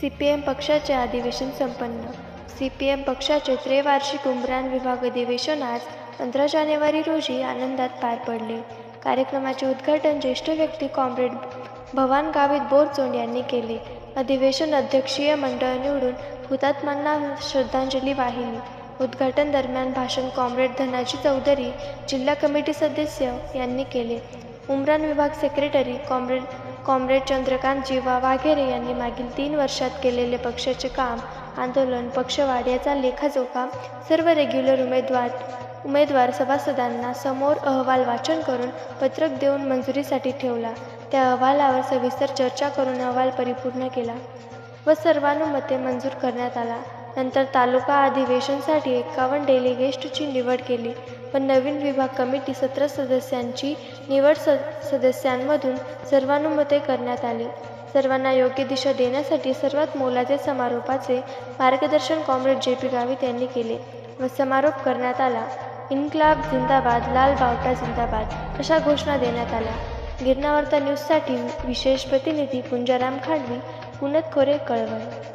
C P M पक्षाचे अधिवेशन संपन्न. सी पी एम पक्षाचे त्रेवार्षिक उमरान विभाग अधिवेशन आज पंधरा जानेवारी रोजी आनंदात पार पडले. कार्यक्रमाचे उद्घाटन ज्येष्ठ व्यक्ती कॉम्रेड भवान गावित बोरचोंड यांनी केले. अधिवेशन अध्यक्षीय मंडळ निवडून हुतात्म्यांना श्रद्धांजली वाहिली. उद्घाटन दरम्यान भाषण कॉम्रेड धनाजी चौधरी जिल्हा कमिटी सदस्य यांनी केले. उमरान विभाग secretary comrade comrade Chandrakant Jiva Waghere यांनी मागील तीन वर्षात केलेले पक्षाचे काम आंदोलन पक्षवाढ याचा लेखाजोखा सर्व रेग्युलर उमेदवार उमेदवार सभासदांना समोर अहवाल वाचन करून पत्रक देऊन मंजुरीसाठी ठेवला. त्या अहवालावर सविस्तर चर्चा करून अहवाल परिपूर्ण केला व सर्वानुमते मंजूर करण्यात आला. नंतर तालुका अधिवेशनसाठी एकावन्न डेलिगेट्सची निवड केली. पण नवीन विभाग कमिटी सतरा सदस्यांची निवड स सदस्यांमधून सर्वानुमते करण्यात आली. सर्वांना योग्य दिशा देण्यासाठी सर्वात मोलाचे समारोपाचे मार्गदर्शन कॉम्रेड जे पी गावित यांनी केले व समारोप करण्यात आला. इन्क्लाब जिंदाबाद लाल बावटा जिंदाबाद अशा घोषणा देण्यात आल्या. गिरणावर्ता न्यूजसाठी विशेष प्रतिनिधी पुंजाराम खांडवी पुनत खोरे कळवण.